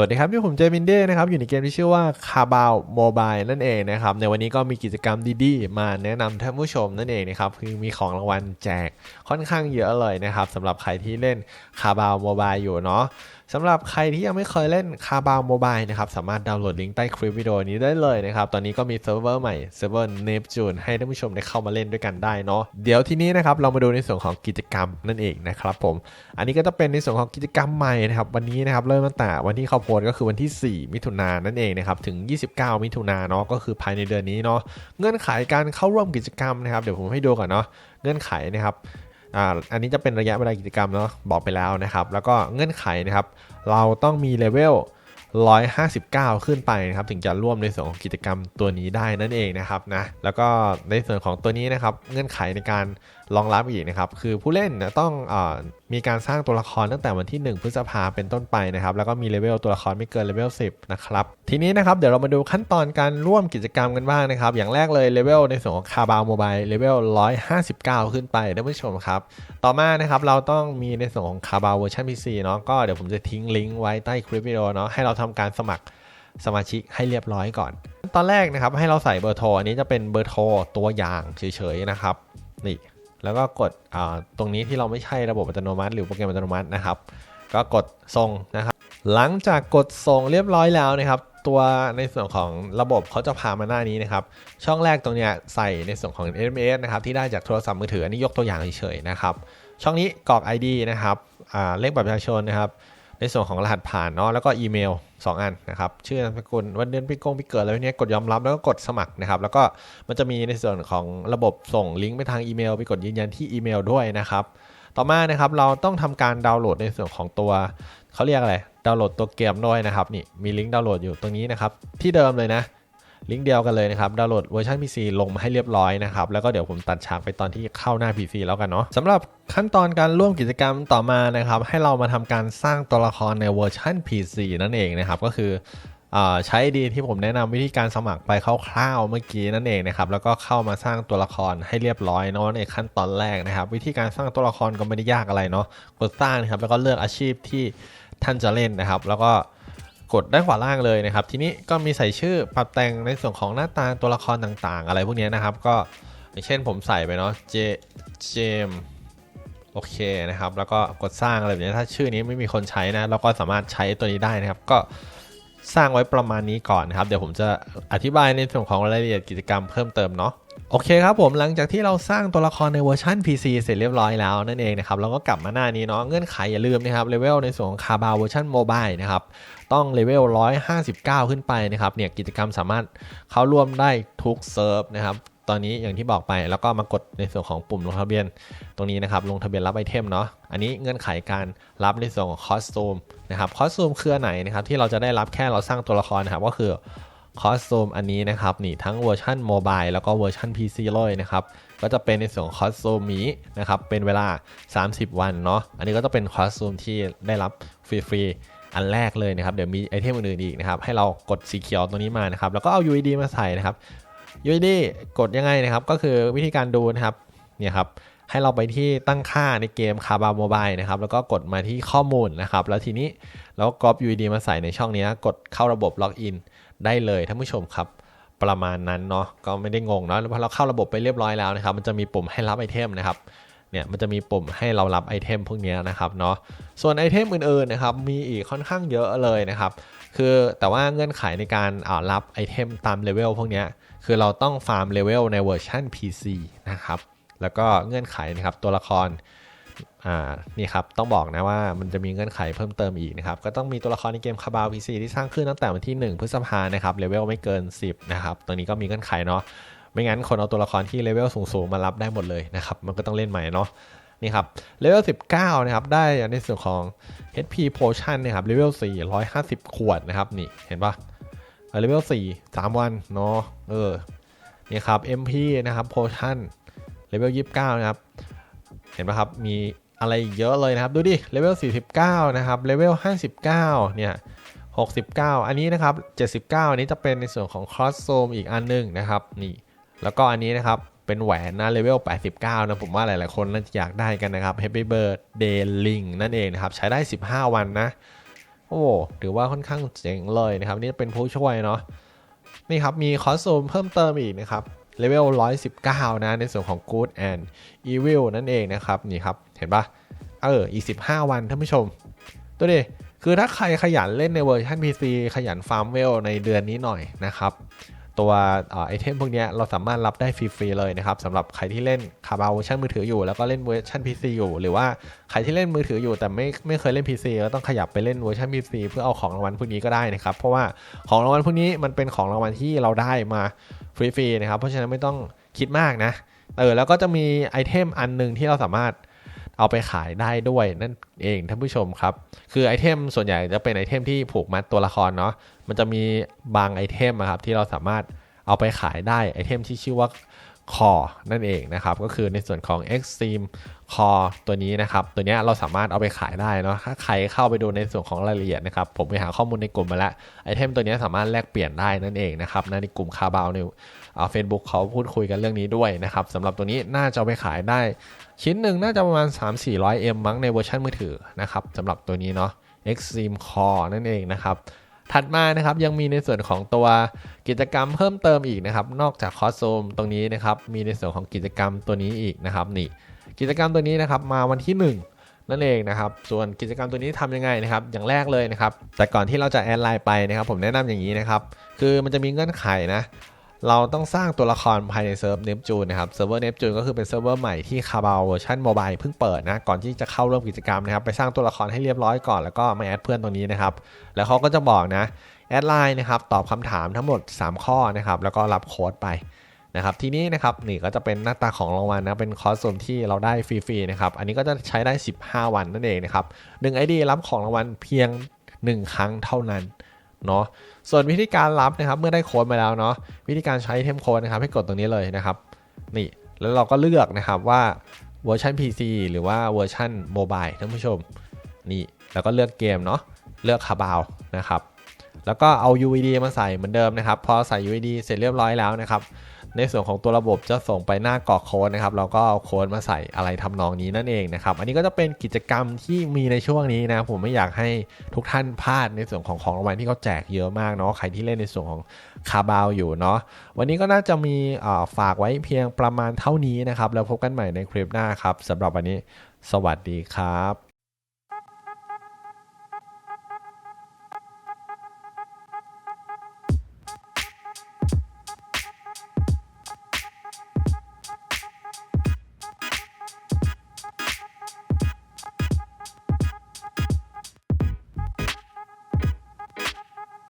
วัสดีครับที่ผมเจมินเด้นะครับอยู่ในเกมที่ชื่อว่าคาบาวโมบายนั่นเองนะครับในวันนี้ก็มีกิจกรรมดีๆ มาแนะนำท่านผู้ชมนั่นเองนะครับคือมีของรางวัลแจกค่อนข้างเยอะเลยนะครับสำหรับใครที่เล่นคาบาวโมบายอยู่เนาะ สำหรับใครที่ยังไม่เคยเล่นคาบาวโมบายนะครับ สามารถดาวน์โหลดลิงก์ใต้คลิปวิดีโอนี้ได้เลยนะครับ ตอนนี้ก็มีเซิร์ฟเวอร์ใหม่เซิร์ฟเวอร์เนปจูนให้ท่านผู้ชมได้เข้ามาเล่นด้วยกันได้เนาะเดี๋ยวทีนี้นะครับเรามาดูในส่วนของกิจกรรมนั่นเองนะครับผม อันนี้ก็จะเป็นในส่วนของกิจกรรมใหม่นะครับ วันนี้นะครับเริ่มตั้งแต่วันที่เขาโพสก็คือวันที่ 4 มิถุนายนนั่นเองนะครับถึง 29 มิถุนายนเนาะก็คือภายในเดือนนี้เนาะเงื่อนไขการเข้าร่วมกิจกรรมนะครับเดี๋ยวผมให้ดูก่อนเนาะเงื่อนไขนะครับ อ่าอันนี้จะเป็นระยะเวลากิจกรรมเนาะบอกไปแล้วนะครับ แล้วก็เงื่อนไขนะครับ เราต้องมีเลเวล159 ขึ้นไปนะครับถึงจะร่วมในส่วนของกิจกรรมตัวนี้ได้นั่นเองนะครับนะแล้วก็ในส่วนของตัวนี้นะครับเงื่อนไขในการ รองรับอีกนะครับ คือผู้เล่นต้องอมีการสร้างตัวละครตั้งแต่วันที่ 1 พฤษภาเป็นต้นไปนะครับ แล้วก็มีเลเวลตัวละครไม่เกินเลเวล10 นะครับ ทีนี้นะครับ เดี๋ยวเรามาดูขั้นตอนการร่วมกิจกรรมกันบ้างนะครับ อย่างแรกเลยเลเวลในส่วนของคาบาวโมบายเลเวล159 ขึ้นไปท่านผู้ชมครับ ต่อมานะครับเราต้องมีในส่วนของคาบาวเวอร์ชัน PC เนาะก็เดี๋ยวผมจะทิ้งลิงก์ไว้ใต้คลิปวิดีโอเนาะให้เราทำการสมัครสมาชิกให้เรียบร้อยก่อน ตอนแรกนะครับให้เราใส่เบอร์โทรอันนี้จะเป็นเบอร์โทรตัวอย่างเฉยๆนะครับนี่ แล้วก็กดตรงนี้ที่เราไม่ใช่ระบบอัตโนมัติ หรือโปรแกรมอัตโนมัตินะครับ ก็กดส่งนะครับ หลังจากกดส่งเรียบร้อยแล้วนะครับ ตัวในส่วนของระบบเขาจะพามาหน้านี้นะครับ ช่องแรกตรงนี้ใส่ในส่วนของ SMS นะครับที่ได้จากโทรศัพท์มือถืออันนี้ยกตัวอย่างเฉยๆนะครับ ช่องนี้กรอก ID นะครับเลขบัตรประชาชนนะครับ ในส่วนของรหัสผ่านเนาะแล้วก็อีเมล 2 อันนะครับชื่อนามสกุลวันเดือนปีกงปีเกิดอะไรเนี้ยกดยอมรับแล้วก็กดสมัครนะครับแล้วก็มันจะมีในส่วนของระบบส่งลิงก์ไปทางอีเมล ไปกดยืนยันที่อีเมลด้วยนะครับต่อมานะครับเราต้องทำการดาวน์โหลดในส่วนของตัวเขาเรียกอะไรดาวน์โหลดตัวเกมด้วยนะครับนี่มีลิงก์ดาวน์โหลดอยู่ตรงนี้นะครับที่เดิมเลยนะ ลิงก์เดียวกันเลยนะครับดาวน์โหลดเวอร์ชัน PC ลงมาให้เรียบร้อยนะครับแล้วก็เดี๋ยวผมตัดฉากไปตอนที่เข้าหน้า PC แล้วกันเนาะสำหรับขั้นตอนการร่วมกิจกรรมต่อมานะครับให้เรามาทำการสร้างตัวละครในเวอร์ชัน PC นั่นเองนะครับก็คือใช้ดีที่ผมแนะนำวิธีการสมัครไปคร่าวๆเมื่อกี้นั่นเองนะครับแล้วก็เข้ามาสร้างตัวละครให้เรียบร้อยเนาะในขั้นตอนแรกนะครับ วิธีการสร้างตัวละครก็ไม่ได้ยากอะไรเนาะกดสร้างนะครับแล้วก็เลือกอาชีพที่ท่านจะเล่นนะครับ แล้วก็ กดด้านขวาล่างเลยนะครับ ทีนี้ก็มีใส่ชื่อปรับแต่งในส่วนของหน้าตาตัวละครต่างๆ อะไรพวกนี้นะครับ ก็อย่างเช่นผมใส่ไปเนาะเจเจมโอเคนะครับ แล้วก็กดสร้างอะไรแบบนี้ถ้าชื่อนี้ไม่มีคนใช้นะ เราก็สามารถใช้ตัวนี้ได้นะครับ ก็สร้างไว้ประมาณนี้ก่อนนะครับ เดี๋ยวผมจะอธิบายในส่วนของรายละเอียดกิจกรรมเพิ่มเติมเนาะ โอเคครับผมหลังจากที่เราสร้างตัวละครในเวอร์ชัน PC เสร็จเรียบร้อยแล้วนั่นเองนะครับเราก็กลับมาหน้านี้เนาะเงื่อนไขอย่าลืมนะครับเลเวลในส่วนของคาบาเวอร์ชันโมบายนะครับต้องเลเวล 159 ขึ้นไปนะครับเนี่ยกิจกรรมสามารถเข้าร่วมได้ทุกเซิร์ฟนะครับตอนนี้อย่างที่บอกไปแล้วก็มากดในส่วนของปุ่มลงทะเบียนตรงนี้นะครับลงทะเบียนรับไอเทมเนาะอันนี้เงื่อนไขการรับในส่วนของคอสตูมนะครับคอสตูมคือไหนนะครับที่เราจะได้รับแค่เราสร้างตัวละครนะครับก็คือ คอสตูมอันนี้นะครับนี่ทั้งเวอร์ชันโมบายแล้วก็เวอร์ชัน PC เลยนะครับก็จะเป็นในส่วนคอสตูมนี้นะครับเป็นเวลา 30 วันเนาะอันนี้ก็จะเป็นคอสตูมที่ได้รับฟรีๆอันแรกเลยนะครับเดี๋ยวมีไอเทมอื่นๆอีกนะครับให้เรากดสีเขียวตัวนี้มานะครับแล้วก็เอา UID มาใส่นะครับ UID กดยังไงนะครับก็คือวิธีการดูนะครับเนี่ยครับ ให้เราไปที่ตั้งค่าในเกมคาบาโมบายนะครับ แล้วก็กดมาที่ข้อมูลนะครับ แล้วทีนี้เราก็ copy UID มาใส่ในช่องนี้ กดเข้าระบบล็อกอินได้เลยท่านผู้ชมครับประมาณนั้นเนาะก็ไม่ได้งงเนาะพอเราเข้าระบบไปเรียบร้อยแล้วนะครับ มันจะมีปุ่มให้รับไอเทมนะครับเนี่ยมันจะมีปุ่มให้เรารับไอเทมพวกนี้นะครับเนาะส่วนไอเทมอื่นๆนะครับมีอีกค่อนข้างเยอะเลยนะครับคือแต่ว่าเงื่อนไขในการรับไอเทมตามเลเวลพวกนี้คือเราต้องฟาร์มเลเวลในเวอร์ชัน PC นะครับ แล้วก็เงื่อนไขนะครับตัวละครนี่ครับต้องบอกนะว่ามันจะมีเงื่อนไขเพิ่มเติมอีกนะครับ ก็ต้องมีตัวละครในเกมคาบาวพีซีที่สร้างขึ้นตั้งแต่วันที่ 1 พฤษภานะครับเลเวลไม่เกิน 10 นะครับตรงนี้ก็มีเงื่อนไขเนาะไม่งั้นคนเอาตัวละครที่เลเวลสูงๆมารับได้หมดเลยนะครับ มันก็ต้องเล่นใหม่เนาะนี่ครับเลเวล19 นะครับ ได้ในส่วนของ HP Potion นะครับเลเวล4 150 ขวดนะครับนี่เห็นปะเลเวล4 3 วันเนาะเออนี่ครับ MP นะครับ Potion เลเวล29 นะครับ เห็นปะครับ มีอะไรเยอะเลยนะครับ ดูดิ เลเวล49 นะครับ เลเวล59 เนี่ย 69 อันนี้นะครับ 79 อันนี้จะเป็นในส่วนของครอสโซมอีกอันนึงนะครับ นี่ แล้วก็อันนี้นะครับ เป็นแหวนนะ เลเวล89 นะ ผมว่าหลายๆ คนน่าจะอยากได้กันนะครับ Happy Birthday Link นั่นเองนะครับ ใช้ได้ 15 วันนะ โอ้ถือว่าค่อนข้างเจ๋งเลยนะครับ นี่เป็นผู้ช่วยเนาะ นี่ครับ มีคอสตูมเพิ่มเติมอีกนะครับ เลเวล119 นะ ในส่วนของ Good and Evil นั่นเองนะครับ นี่ครับ เห็นปะเออ อีก 15 วันท่านผู้ชม ตัวนี้คือถ้าใครขยันเล่นในเวอร์ชัน PC ขยันฟาร์มเวลในเดือนนี้หน่อยนะครับ ตัวไอเทมพวกนี้เราสามารถรับได้ฟรีๆเลยนะครับสำหรับใครที่เล่นคาบาเวอร์ชันมือถืออยู่ แล้วก็เล่นเวอร์ชัน PC อยู่ หรือว่าใครที่เล่นมือถืออยู่แต่ไม่ไม่เคยเล่น PC ก็ต้องขยับไปเล่นเวอร์ชัน PC เพื่อเอาของรางวัลพวกนี้ก็ได้นะครับ เพราะว่าของรางวัลพวกนี้มันเป็นของรางวัลที่เราได้มาฟรีๆนะครับเพราะฉะนั้นไม่ต้องคิดมากนะเออแล้วก็จะมีไอเทมอันหนึ่งที่เราสามารถ เอาไปขายได้ด้วยนั่นเองท่านผู้ชมครับ คือไอเทมส่วนใหญ่จะเป็นไอเทมที่ผูกมัดตัวละครเนาะมันจะมีบางไอเทมครับที่เราสามารถเอาไปขายได้ไอเทมที่ชื่อว่า คอนั่นเองนะครับ ก็คือในส่วนของ Extreme Core ตัวนี้นะครับ ตัวนี้เราสามารถเอาไปขายได้เนาะ ถ้าใครเข้าไปดูในส่วนของรายละเอียดนะครับ ผมไปหาข้อมูลในกลุ่มมาแล้ว ไอเทมตัวนี้สามารถแลกเปลี่ยนได้นั่นเองนะครับในกลุ่มคาบาวในเฟซบุ๊กเขาพูดคุยกันเรื่องนี้ด้วยนะครับสำหรับตัวนี้น่าจะไปขายได้ ชิ้นหนึ่งน่าจะประมาณ 3-400M มั้งในเวอร์ชันมือถือนะครับสำหรับตัวนี้เนาะ Extreme Core นั่นเองนะครับ ถัดมานะครับยังมีในส่วนของตัวกิจกรรมเพิ่มเติมอีกนะครับ นอกจากคอสโซมตรงนี้นะครับ มีในส่วนของกิจกรรมตัวนี้อีกนะครับนี่กิจกรรมตัวนี้นะครับมาวันที่ 1นั่นเองนะครับ ส่วนกิจกรรมตัวนี้ทำยังไงนะครับ อย่างแรกเลยนะครับ แต่ก่อนที่เราจะแอดไลน์ไปนะครับ ผมแนะนำอย่างนี้นะครับ คือมันจะมีเงื่อนไขนะ เราต้องสร้างตัวละครภายในเซิร์ฟเนปจูนนะครับเซิร์ฟเวอร์เนปจูนก็คือเป็นเซิร์ฟเวอร์ใหม่ที่คาบาเวอร์ชันโมบายเพิ่งเปิดนะก่อนที่จะเข้าร่วมกิจกรรมนะครับไปสร้างตัวละครให้เรียบร้อยก่อนแล้วก็มาแอดเพื่อนตรงนี้นะครับแล้วเขาก็จะบอกนะแอดไลน์นะครับตอบคำถามทั้งหมด 3 ข้อนะครับแล้วก็รับโค้ดไปนะครับทีนี้นะครับนี่ก็จะเป็นหน้าตาของรางวัลนะเป็นคอร์สส่วนที่เราได้ฟรีๆนะครับอันนี้ก็จะใช้ได้ 15 วันนั่นเองนะครับหนึ่งไอดีรับของรางวัลเพียง 1 ครั้งเท่านั้น เนาะส่วนวิธีการรับนะครับเมื่อได้โค้ดมาแล้วเนาะวิธีการใช้เทมโค้ดนะครับให้กดตรงนี้เลยนะครับนี่แล้วเราก็เลือกนะครับว่าเวอร์ชัน PC หรือว่าเวอร์ชันโมบายท่านผู้ชมนี่แล้วก็เลือกเกมเนาะเลือกคาบาวนะครับแล้วก็เอา UID มาใส่เหมือนเดิมนะครับพอใส่ UID เสร็จเรียบร้อยแล้วนะครับ ในส่วนของตัวระบบจะส่งไปหน้ากรอกโค้ดนะครับเราก็เอาโค้ดมาใส่อะไรทำนองนี้นั่นเองนะครับ อันนี้ก็จะเป็นกิจกรรมที่มีในช่วงนี้นะผมไม่อยากให้ทุกท่านพลาดในส่วนของของรางวัลที่เขาแจกเยอะมากเนาะใครที่เล่นในส่วนของคาบาวอยู่เนาะวันนี้ก็น่าจะมีฝากไว้เพียงประมาณเท่านี้นะครับแล้วพบกันใหม่ในคลิปหน้าครับสำหรับวันนี้ สวัสดีครับ